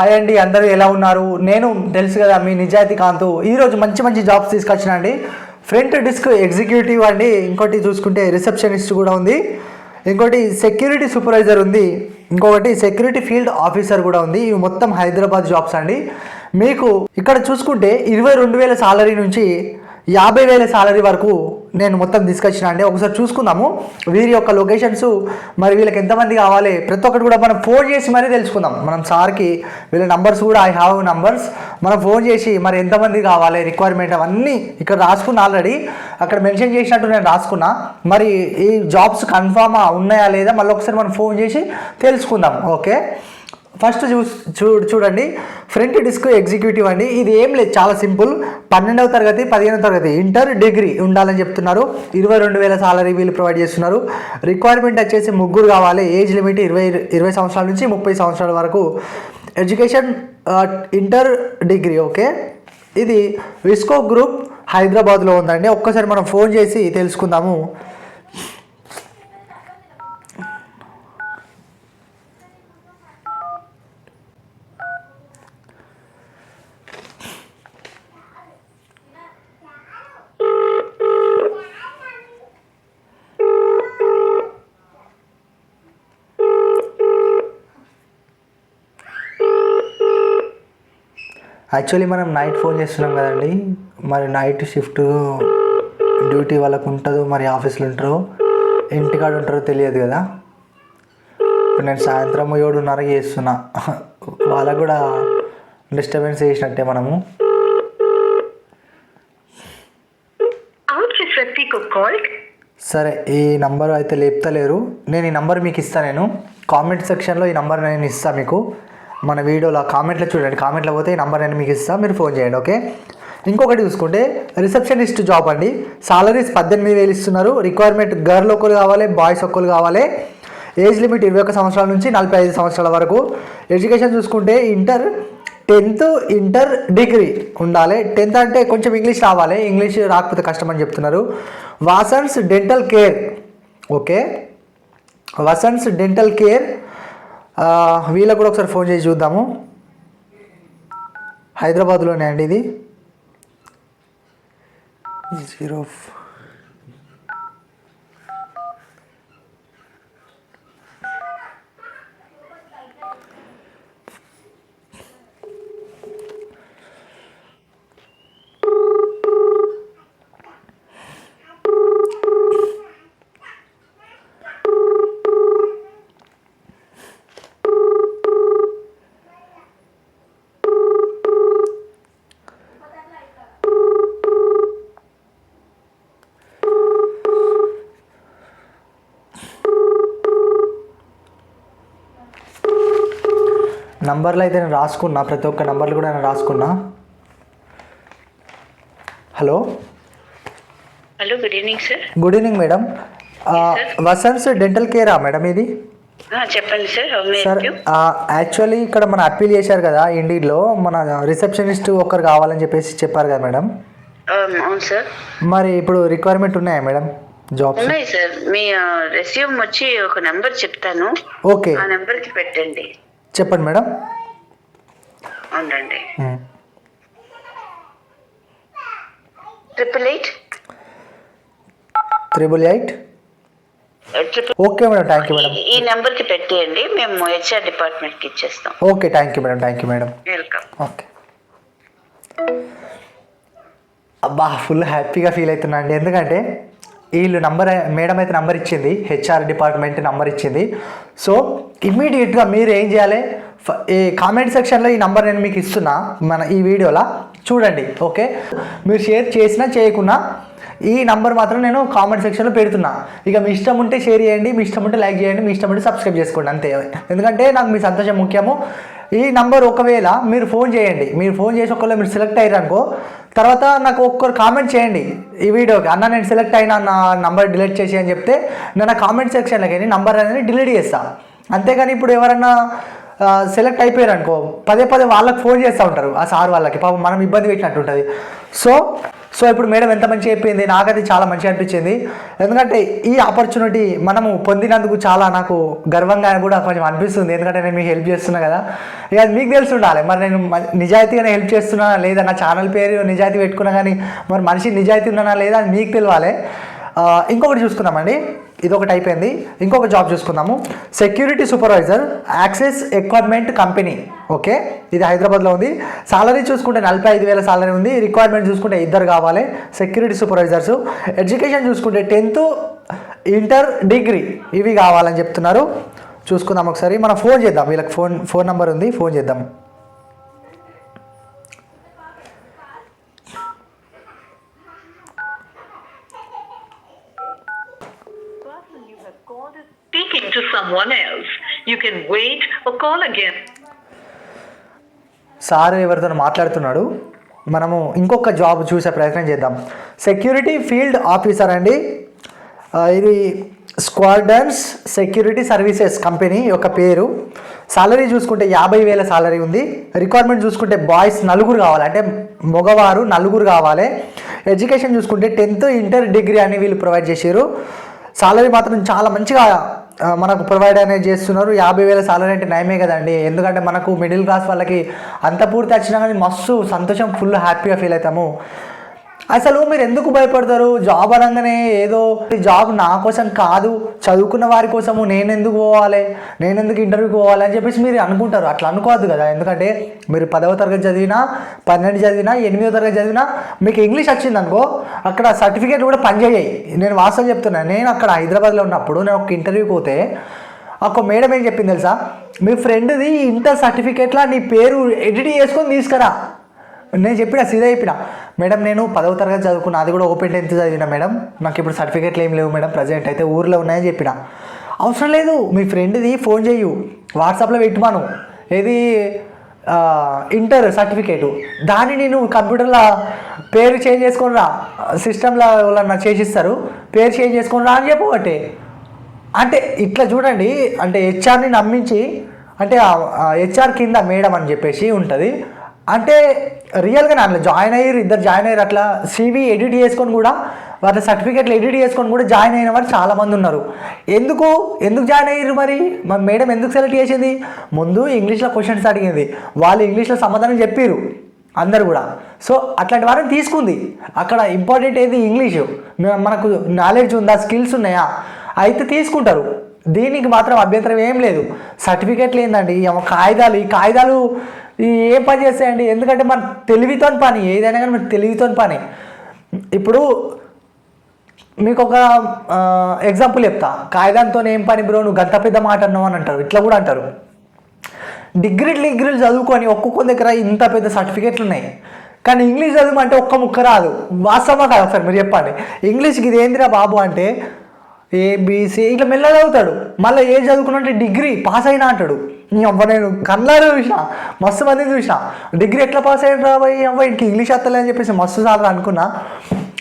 Hi అండి అందరూ ఎలా ఉన్నారు? నేను తెలుసు కదా మీ నిజాయితీ కాంతు. ఈరోజు మంచి మంచి జాబ్స్ తీసుకొచ్చిన అండి. ఫ్రంట్ డిస్క్ ఎగ్జిక్యూటివ్ అండి. ఇంకోటి చూసుకుంటే రిసెప్షనిస్ట్ కూడా ఉంది. ఇంకోటి సెక్యూరిటీ సూపర్వైజర్ ఉంది. ఇంకొకటి సెక్యూరిటీ ఫీల్డ్ ఆఫీసర్ కూడా ఉంది. ఇవి మొత్తం హైదరాబాద్ జాబ్స్ అండి. మీకు ఇక్కడ చూసుకుంటే ఇరవై రెండు వేల సాలరీ నుంచి యాభై వేల సాలరీ వరకు నేను మొత్తం తీసుకొచ్చిన అండి ఒకసారి చూసుకుందాము. వీరి యొక్క లొకేషన్స్ మరి వీళ్ళకి ఎంతమంది కావాలి? ప్రతి ఒక్కటి కూడా మనం ఫోన్ చేసి మరీ తెలుసుకుందాం. మనం సార్కి వీళ్ళ నంబర్స్ కూడా ఐ హ్యావ్ నంబర్స్. మనం ఫోన్ చేసి మరి ఎంతమంది కావాలి రిక్వైర్మెంట్ అవన్నీ ఇక్కడ రాసుకున్నా ఆల్రెడీ. అక్కడ మెన్షన్ చేసినట్టు నేను రాసుకున్నా. మరి ఈ జాబ్స్ కన్ఫామా ఉన్నాయా లేదా మళ్ళీ ఒకసారి మనం ఫోన్ చేసి తెలుసుకుందాం. ఓకే? ఫస్ట్ చూ చూ చూడండి. ఫ్రంట్ డిస్క్ ఎగ్జిక్యూటివ్ అండి. ఇది ఏం లేదు. చాలా సింపుల్. పన్నెండవ తరగతి పదిహేనవ తరగతి. ఇంటర్ డిగ్రీ ఉండాలని చెప్తున్నారు. ఇరవై రెండు వేల సాలరీ వీళ్ళు ప్రొవైడ్ చేస్తున్నారు. రిక్వైర్మెంట్ వచ్చేసి ముగ్గురు కావాలి. ఏజ్ లిమిట్ ఇరవై ఇరవై సంవత్సరాల నుంచి ముప్పై సంవత్సరాల వరకు. Education inter degree okay? ఇది విస్కో గ్రూప్ హైదరాబాద్లో ఉందండి. ఒక్కసారి మనం ఫోన్ చేసి తెలుసుకుందాము. యాక్చువల్లీ మనం నైట్ ఫోన్ చేస్తున్నాం కదండి. మరి నైట్ షిఫ్ట్ డ్యూటీ వాళ్ళకు ఉంటుందో మరి ఆఫీస్లో ఉంటారో ఇంటికాడ ఉంటారో తెలియదు కదా. నేను సాయంత్రం ఏడున్నర చేస్తున్నా. వాళ్ళకు కూడా డిస్టర్బెన్స్ చేసినట్టే మనము. సరే ఈ నంబర్ అయితే లేపుతలేరు. నేను ఈ నంబర్ మీకు ఇస్తాను నేను. కామెంట్ సెక్షన్లో ఈ నంబర్ నేను ఇస్తాను మీకు. మన వీడియోలో కామెంట్లో చూడండి. కామెంట్లో పోతే ఈ నంబర్ నేను మీకు ఇస్తాను మీరు ఫోన్ చేయండి ఓకే ఇంకొకటి చూసుకుంటే రిసెప్షనిస్ట్ జాబ్ అండి. సాలరీస్ పద్దెనిమిది వేలు ఇస్తున్నారు. రిక్వైర్మెంట్ గర్ల్ ఒక్కరు కావాలి బాయ్స్ ఒక్కరు కావాలి. ఏజ్ లిమిట్ ఇరవై ఒక్క సంవత్సరాల నుంచి నలభై ఐదు సంవత్సరాల వరకు. ఎడ్యుకేషన్ చూసుకుంటే ఇంటర్ టెన్త్ ఇంటర్ డిగ్రీ ఉండాలి. టెన్త్ అంటే కొంచెం ఇంగ్లీష్ రావాలి. ఇంగ్లీష్ రాకపోతే కష్టం అని చెప్తున్నారు. Vasan's dental care okay Vasan's dental care వీళ్ళకు కూడా ఒకసారి ఫోన్ చేసి చూద్దాము. హైదరాబాద్లోనే అండి ఇది. జీరో నంబర్లు అయితే నేను రాసుకున్నా ప్రతి ఒక్క నంబర్లు కూడా నేను రాసుకున్నా. Hello? Hello good evening sir good evening madam Vasant dental కేరా madam ఇది? చెప్పండి సార్ సార్ యాక్చువల్లీ ఇక్కడ మన అప్పీల్ చేశారు కదా ఇండీడ్లో మన రిసెప్షనిస్ట్ ఒకరు కావాలని చెప్పేసి చెప్పారు కదా మేడం um, అవును సార్ మరి ఇప్పుడు రిక్వైర్మెంట్ ఉన్నాయా మేడం జాబ్ ఉన్నాయి సార్ మీ uh, రెస్యూమ్ వచ్చి ఒక నెంబర్ చెప్తాను. ఓకే ఆ నెంబర్కి పెట్టండి. చెప్పండి మేడం. అవునండి. Triple eight triple eight triple okay madam thank you madam. ఈ నెంబర్కి పెట్టేయండి మేము హెచ్ఆర్ డిపార్ట్మెంట్కి ఇచ్చేస్తాం. Okay thank you madam thank you madam. Welcome okay అబ్బా ఫుల్ హ్యాపీగా ఫీల్ అవుతున్నా అండి. ఎందుకంటే వీళ్ళు నంబర్ మేడం అయితే నంబర్ ఇచ్చింది హెచ్ఆర్ డిపార్ట్మెంట్ నంబర్ ఇచ్చింది. సో ఇమ్మీడియట్గా మీరు ఏం చేయాలి? ఫ- ఈ కామెంట్ సెక్షన్లో ఈ నంబర్ నేను మీకు ఇస్తున్నా మన ఈ వీడియోలో చూడండి ఓకే మీరు షేర్ చేసినా చేయకున్నా ఈ నంబర్ మాత్రం నేను కామెంట్ సెక్షన్లో పెడుతున్నా. ఇక మీ ఇష్టం ఉంటే షేర్ చేయండి మీ ఇష్టం ఉంటే లైక్ చేయండి మీ ఇష్టం ఉంటే సబ్స్క్రైబ్ చేసుకోండి అంతే. ఎందుకంటే నాకు మీ సంతోషం ముఖ్యము. ఈ నంబర్ ఒకవేళ మీరు ఫోన్ చేయండి మీరు ఫోన్ చేసి ఒకవేళ మీరు సెలెక్ట్ అయ్యారనుకో తర్వాత నాకు ఒక్కరు కామెంట్ చేయండి ఈ వీడియోకి అన్న నేను సెలెక్ట్ అయినా నా నంబర్ డిలీట్ చేసి అని చెప్తే నేను కామెంట్ సెక్షన్లోకి వెళ్ళి నంబర్ అనేది డిలీట్ చేస్తాను అంతేగాని ఇప్పుడు ఎవరన్నా సెలెక్ట్ అయిపోయారు అనుకో పదే పదే వాళ్ళకి ఫోన్ చేస్తూ ఉంటారు ఆ సార్ వాళ్ళకి. పాపం మనం ఇబ్బంది పెట్టినట్టు ఉంటుంది. సో సో ఇప్పుడు మేడం ఎంత మంచిగా చెప్పింది అది చాలా మంచిగా అనిపించింది. ఎందుకంటే ఈ ఆపర్చునిటీ మనము పొందినందుకు చాలా నాకు గర్వంగా కూడా కొంచెం అనిపిస్తుంది. ఎందుకంటే నేను మీకు హెల్ప్ చేస్తున్నా కదా. ఇక అది మీకు తెలిసి ఉండాలి. మరి నేను నిజాయితీగానే హెల్ప్ చేస్తున్నా లేదా నా ఛానల్ పేరు నిజాయితీ పెట్టుకున్నా కానీ మరి మనిషి నిజాయితీ ఉన్నానా లేదా అని మీకు తెలియాలి. ఇంకొకటి చూసుకున్నామండి ఇది ఒకటి అయిపోయింది. ఇంకొక జాబ్ చూసుకుందాము. Security supervisor access equipment company okay? ఇది హైదరాబాద్లో ఉంది. సాలరీ చూసుకుంటే నలభై ఐదు వేల సాలరీ ఉంది. రిక్వైర్మెంట్ చూసుకుంటే ఇద్దరు కావాలి. సెక్యూరిటీ సూపర్వైజర్స్ ఎడ్యుకేషన్ చూసుకుంటే టెన్త్ ఇంటర్ డిగ్రీ. ఇవి కావాలని చెప్తున్నారు. చూసుకుందాం ఒకసారి. మనం ఫోన్ చేద్దాం. వీళ్ళకి ఫోన్ ఫోన్ నెంబర్ ఉంది. ఫోన్ చేద్దాం. To someone else. You can wait or call again. Sir ఎవరితో మాట్లాడుతున్నాడు. మనము ఇంకొక జాబ్ చూసే ప్రయత్నం చేద్దాం. సెక్యూరిటీ ఫీల్డ్ ఆఫీసర్ అండి. ఇది స్క్వాడ్రన్స్ సెక్యూరిటీ సర్వీసెస్ కంపెనీ యొక్క పేరు. సాలరీ చూసుకుంటే యాభై వేల సాలరీ ఉంది. రిక్వైర్మెంట్ చూసుకుంటే బాయ్స్ నలుగురు కావాలి. అంటే మగవారు నలుగురు కావాలి. ఎడ్యుకేషన్ చూసుకుంటే టెన్త్ ఇంటర్ డిగ్రీ అని వీళ్ళు ప్రొవైడ్ చేశారు. సాలరీ మాత్రం చాలా మంచిగా మనకు ప్రొవైడ్ అనేది చేస్తున్నారు. యాభై వేల సాలరీ అంటే నయమే కదండి. ఎందుకంటే మనకు మిడిల్ క్లాస్ వాళ్ళకి అంత పూర్తి వచ్చినా కానీ మస్తు సంతోషం ఫుల్ హ్యాపీగా ఫీల్ అవుతాము. అసలు మీరు ఎందుకు భయపడతారు? జాబ్ అనగానే ఏదో ఈ జాబ్ నా కోసం కాదు చదువుకున్న వారి కోసము నేను ఎందుకు పోవాలి? నేను ఎందుకు ఇంటర్వ్యూకి పోవాలి? అని చెప్పేసి మీరు అనుకుంటారు. అట్లా అనుకోవద్దు కదా. ఎందుకంటే మీరు పదవ తరగతి చదివినా పన్నెండు చదివినా ఎనిమిదో తరగతి చదివినా మీకు ఇంగ్లీష్ వచ్చింది అనుకో అక్కడ సర్టిఫికేట్ కూడా పనిచేయాయి. నేను వాస్తవం చెప్తున్నాను నేను అక్కడ హైదరాబాద్లో ఉన్నప్పుడు నేను ఒక ఇంటర్వ్యూకి పోతే ఒక మేడం ఏం చెప్పింది తెలుసా? మీ ఫ్రెండ్ది ఇంటర్ సర్టిఫికేట్లా నీ పేరు ఎడిట్ చేసుకొని తీసుకురా. నేను చెప్పిన సీదా చెప్పిన. మేడం నేను పదవ తరగతి చదువుకున్నా అది కూడా ఓపెన్ టెన్త్ చదివిన మేడం. నాకు ఇప్పుడు సర్టిఫికేట్లు ఏం లేవు మేడం ప్రజెంట్ అయితే ఊర్లో ఉన్నాయని చెప్పిన. అవసరం లేదు మీ ఫ్రెండ్ది ఫోన్ చేయు. వాట్సాప్లో పెట్టుమాను. ఏది ఇంటర్ సర్టిఫికేటు. దాన్ని నేను కంప్యూటర్లో పేరు చేంజ్ చేసుకుని రా. సిస్టంలో వాళ్ళన్నా చేసిస్తారు పేరు చేంజ్ చేసుకుని రా అని చెప్పబట్టే అంటే ఇట్లా చూడండి అంటే హెచ్ఆర్ని నమ్మించి అంటే హెచ్ఆర్ కింద మేడం అని చెప్పేసి ఉంటుంది. అంటే రియల్గా అందులో జాయిన్ అయ్యారు ఇద్దరు జాయిన్ అయ్యారు అట్లా సివి ఎడిట్ చేసుకొని కూడా వాళ్ళ సర్టిఫికేట్లు ఎడిట్ చేసుకొని కూడా జాయిన్ అయిన వారు చాలామంది ఉన్నారు. ఎందుకు? ఎందుకు జాయిన్ అయ్యారు మరి? మా మేడం ఎందుకు సెలెక్ట్ చేసింది? ముందు ఇంగ్లీష్లో క్వశ్చన్స్ అడిగింది. వాళ్ళు ఇంగ్లీష్లో సమాధానం చెప్పారు అందరు కూడా. సో అట్లాంటి వారిని తీసుకుంది. అక్కడ ఇంపార్టెంట్ ఏది? ఇంగ్లీషు మనకు నాలెడ్జ్ ఉందా? స్కిల్స్ ఉన్నాయా? అయితే తీసుకుంటారు. దీనికి మాత్రం అభ్యంతరం ఏం లేదు. సర్టిఫికేట్లు ఏందండి? ఈ కాగితాలు ఈ కాగితాలు ఏం పని చేస్తాయండి? ఎందుకంటే మన తెలివితో పని ఏదైనా కానీ మన తెలివితో పని. ఇప్పుడు మీకు ఒక ఎగ్జాంపుల్ చెప్తా. కాగితంతో ఏం పని బ్రో? నువ్వు గంత పెద్ద మాట అన్నావు అని అంటారు. ఇట్లా కూడా అంటారు. డిగ్రీలు డిగ్రీలు చదువుకొని ఒక్కొక్క దగ్గర ఇంత పెద్ద సర్టిఫికేట్లు ఉన్నాయి. కానీ ఇంగ్లీష్ చదవమంటే ఒక్క ముక్క రాదు. వాస్తవమా కాదు ఒకసారి మీరు చెప్పండి. ఇంగ్లీష్కి ఇది బాబు అంటే ఏబిసి ఇట్లా మెల్ల చదువుతాడు. మళ్ళీ ఏం చదువుకున్నట్టే డిగ్రీ పాస్ అయినా అంటాడు. నీ అవ్వ నేను కళ్ళారు చూసిన మస్తు మంది చూసిన. డిగ్రీ ఎట్లా పాస్ అయ్యాడు రా అవ్వ ఇంక ఇంగ్లీష్ వస్తలే అని చెప్పేసి మస్తు సార్లు అనుకున్నా.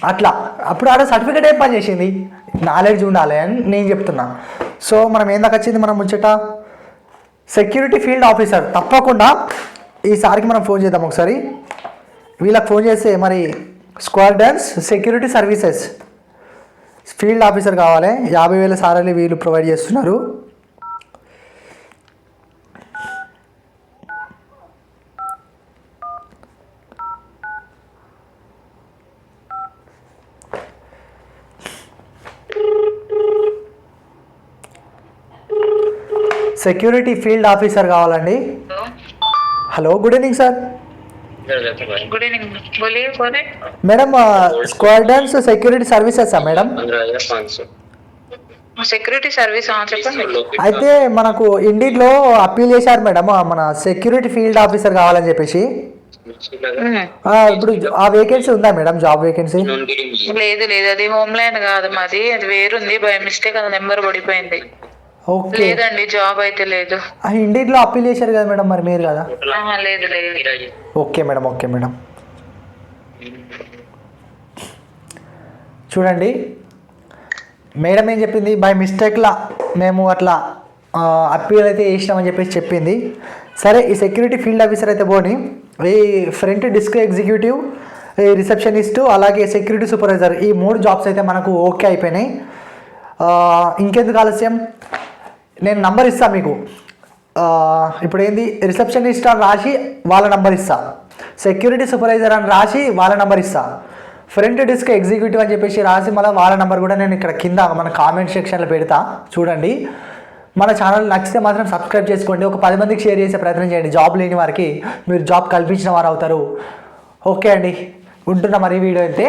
అట్లా. అప్పుడు ఆడ సర్టిఫికేట్ ఏం పని చేసింది? నాలెడ్జ్ ఉండాలి అని నేను చెప్తున్నా. సో మనం ఏం దాకా వచ్చింది మనం ముచ్చట? సెక్యూరిటీ ఫీల్డ్ ఆఫీసర్ తప్పకుండా ఈసారికి మనం ఫోన్ చేద్దాం ఒకసారి. వీళ్ళకి ఫోన్ చేస్తే మరి squadrons security services field officer కావాలి. యాభై వేల సాలరీ వీళ్ళు ప్రొవైడ్ చేస్తున్నారు. సెక్యూరిటీ ఫీల్డ్ ఆఫీసర్ కావాలండి. Hello. Good evening sir. Good evening बोलिए कौन है madam squadrons security సర్వీసెసా madam security service చెప్పండి అయితే మనకు ఇండిట్లో అప్పీల్ చేశారు మేడం ఆ మన సెక్యూరిటీ ఫీల్డ్ ఆఫీసర్ కావాలని చెప్పేసి మ్మ్. ఆ, ఇప్పుడు ఆ వేకెన్సీ ఉందా మేడం జాబ్ వేకెన్సీ లేదు లేదు అది హోమ్ ల్యాండ్ కాదు మాది అది వేరుంది బై మిస్టేక్ అది నెంబర్ పడిపోయింది ఓకే లేదండి జాబ్ అయితే లేదు ఇండిట్లో అప్పీల్ చేశారు కదా మేడం మరి మీరు కదా ఆహా, లేదు లేదు Okay madam okay madam. చూడండి మేడం ఏం చెప్పింది? బై మిస్టేక్లా మేము అట్లా అప్పీల్ అయితే చేసినామని చెప్పేసి చెప్పింది. సరే ఈ సెక్యూరిటీ ఫీల్డ్ ఆఫీసర్ అయితే పోని ఈ ఫ్రంట్ డిస్క్ ఎగ్జిక్యూటివ్ ఈ రిసెప్షనిస్టు అలాగే సెక్యూరిటీ సూపర్వైజర్ ఈ మూడు జాబ్స్ అయితే మనకు ఓకే అయిపోయినాయి. ఇంకెందుకు ఆలస్యం? నేను నంబర్ ఇస్తాను మీకు. ఇప్పుడు ఏంది రిసెప్షనిస్ట్ అని రాసి వాళ్ళ నంబర్ ఇస్తా. సెక్యూరిటీ సూపర్వైజర్ అని రాసి వాళ్ళ నంబర్ ఇస్తా. ఫ్రంట్ డెస్క్ ఎగ్జిక్యూటివ్ అని చెప్పేసి రాసి మళ్ళీ వాళ్ళ నంబర్ కూడా నేను ఇక్కడ కింద మన కామెంట్ సెక్షన్లో పెడతా. చూడండి. మన ఛానల్ నచ్చితే మాత్రం సబ్స్క్రైబ్ చేసుకోండి. ఒక పది మందికి షేర్ చేసే ప్రయత్నం చేయండి. జాబ్ లేని వారికి మీరు జాబ్ కల్పించిన వారు అవుతారు. ఓకే అండి. ఉంటున్న మరి వీడియో అయితే.